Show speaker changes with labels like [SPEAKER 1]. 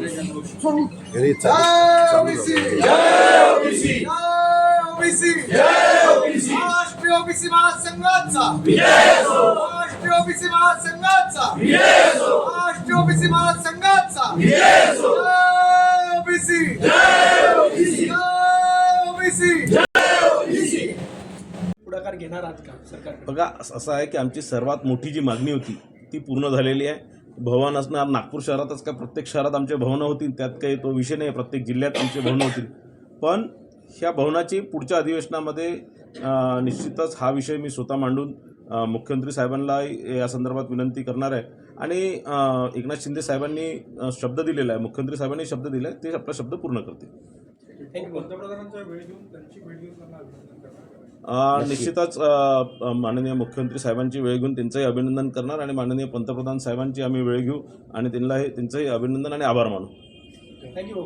[SPEAKER 1] घरी चालू
[SPEAKER 2] OBC
[SPEAKER 3] OBC
[SPEAKER 2] OBC
[SPEAKER 3] OBC
[SPEAKER 2] राष्ट्रीय ओबीसी महासंघाचा राष्ट्रीय ओबीसी महासंघाचा राष्ट्रीय ओबीसी महासंघाचा ओबीसी ओबीसी
[SPEAKER 4] पुढाकार घेणार आज का सरकार?
[SPEAKER 5] बघा असं असं आहे की आमची सर्वात मोठी जी मागणी होती ती पूर्ण झालेली आहे. भवन असणार नागपूर शहरातच का प्रत्येक शहरात आमचे भवनं होतील त्यात काही तो विषय नाही प्रत्येक जिल्ह्यात आमचे भवनं होतील. पण ह्या भवनाची पुढच्या अधिवेशनामध्ये निश्चितच हा विषय मी स्वतः मांडून मुख्यमंत्री साहेबांना या संदर्भात विनंती करणार आहे. आणि एकनाथ शिंदे साहेबांनी शब्द दिलेला आहे मुख्यमंत्री साहेबांनी शब्द दिला आहे ते आपला शब्द पूर्ण करतील.
[SPEAKER 4] थँक्यू.
[SPEAKER 5] त्यांची निश्चितच घेऊन अ, माननीय मुख्यमंत्री साहेबांची वेळ घेऊन त्यांचंही अभिनंदन करणार आणि माननीय पंतप्रधान साहेबांची आम्ही वेळ घेऊ आणि त्यांना हे त्यांचंही अभिनंदन आणि आभार मानू.
[SPEAKER 4] थँक्यू.